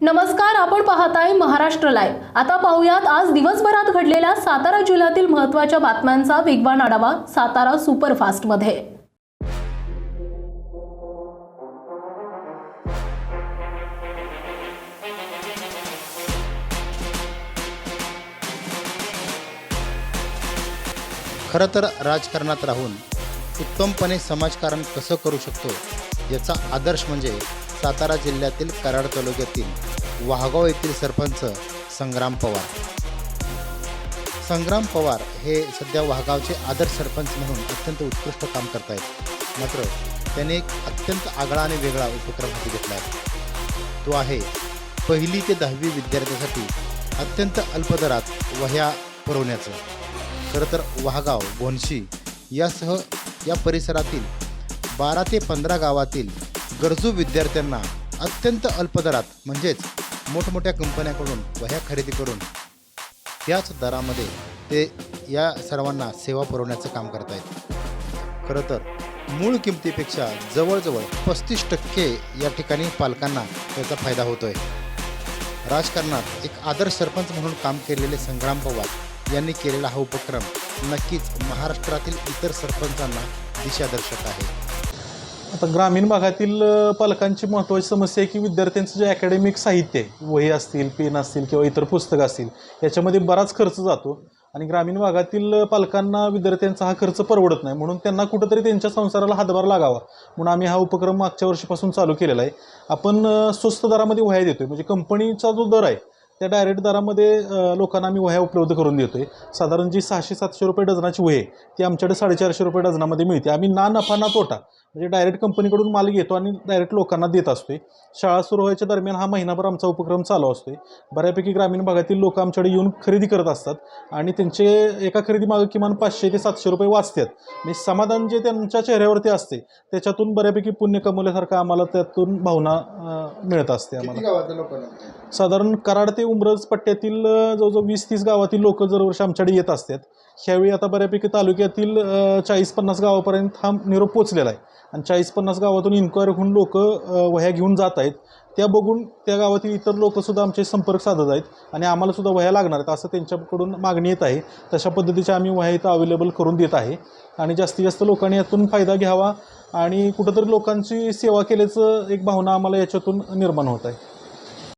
नमस्कार आपण पाहताय महाराष्ट्र लाईव्ह आता पाहूयात आज दिवसभरात घडलेल्या सातारा जिल्ह्यातील महत्त्वाच्या बातम्यांचा वेगवान आढावा सातारा सुपरफास्टमध्ये खरं तर राजकारणात राहून उत्तमपणे समाजकारण कसं करू शकतो? याचा आदर्श म्हणजे सातारा जिल्ह्यातील कराड तालुक्यातील वाहगाव येथील सरपंच संग्राम पवार. संग्राम पवार हे सध्या वाहगावचे आदर्श सरपंच म्हणून अत्यंत उत्कृष्ट काम करत आहेत मात्र त्याने एक अत्यंत आगळा आणि वेगळा उपक्रम हाती घेतला आहे. तो आहे पहिली ते दहावी विद्यार्थ्यासाठी अत्यंत अल्प दरात वह्या पुरवण्याचं. खरं तर वाहगाव गोनशी यासह या परिसरातील बारा ते पंधरा गावातील गरजू विद्यार्थ्यांना अत्यंत अल्प दरात म्हणजेच मोठमोठ्या कंपन्याकडून वह्या खरेदी करून त्याच दरामध्ये ते या सर्वांना सेवा पुरवण्याचं काम करत आहेत. खरं तर मूळ किमतीपेक्षा जवळजवळ पस्तीस टक्के या ठिकाणी पालकांना त्याचा फायदा होतोय. राजकारणात एक आदर्श सरपंच म्हणून काम केलेले संग्राम पवार यांनी केलेला हा उपक्रम नक्कीच महाराष्ट्रातील इतर सरपंचांना दिशादर्शक आहे. आता ग्रामीण भागातील पालकांची महत्त्वाची समस्या आहे की विद्यार्थ्यांचं जे अकॅडमिक साहित्य आहे वही असतील पेन असतील किंवा इतर पुस्तकं असतील याच्यामध्ये बराच खर्च जातो. आणि ग्रामीण भागातील पालकांना विद्यार्थ्यांचा हा खर्च परवडत नाही. म्हणून त्यांना कुठंतरी त्यांच्या संसाराला हातभार लागावा. म्हणून आम्ही हा उपक्रम मागच्या वर्षीपासून चालू केलेला आहे. आपण स्वस्त दरामध्ये वह्या देतोय. म्हणजे कंपनीचा जो दर आहे त्या डायरेक्ट दरामध्ये लोकांना आम्ही वह्या उपलब्ध करून देतोय. साधारण जी सहाशे सातशे रुपये डझनाची वही आहे ती आमच्याकडे साडेचारशे रुपये डझनामध्ये मिळते. आम्ही ना नफा ना तोटा म्हणजे डायरेक्ट कंपनीकडून माल घेतो आणि डायरेक्ट लोकांना देत असतोय. शाळा सुरू व्हायच्या दरम्यान हा महिनाभर आमचा उपक्रम चालू असतोय. बऱ्यापैकी ग्रामीण भागातील लोक आमच्याकडे येऊन खरेदी करत असतात आणि त्यांचे एका खरेदी मागं किमान पाचशे ते सातशे रुपये वाचतात. म्हणजे समाधान जे त्यांच्या चेहऱ्यावरती असते त्याच्यातून बऱ्यापैकी पुण्य कमवल्यासारखं आम्हाला त्यातून भावना मिळत असते आम्हाला. साधारण कराड ते उमरज पट्ट्यातील जवळजवळ वीस तीस गावातील लोक दरवर्षी आमच्याकडे येत असतात. ह्यावेळी आता बऱ्यापैकी तालुक्यातील चाळीस पन्नास गावापर्यंत हा निरोप पोचलेला आहे. आणि चाळीस पन्नास गावातून इन्क्वायरी होऊन लोक वह्या घेऊन जात आहेत. त्या बघून त्या गावातील इतर लोकसुद्धा आमचे संपर्क साधत आहेत आणि आम्हालासुद्धा वह्या लागणार आहेत असं त्यांच्याकडून मागणी येत आहे. तशा पद्धतीच्या आम्ही वह्या इथं अवेलेबल करून देत आहे. आणि जास्तीत जास्त लोकांनी यातून फायदा घ्यावा आणि कुठंतरी लोकांची सेवा केल्याचं एक भावना आम्हाला याच्यातून निर्माण होत आहे.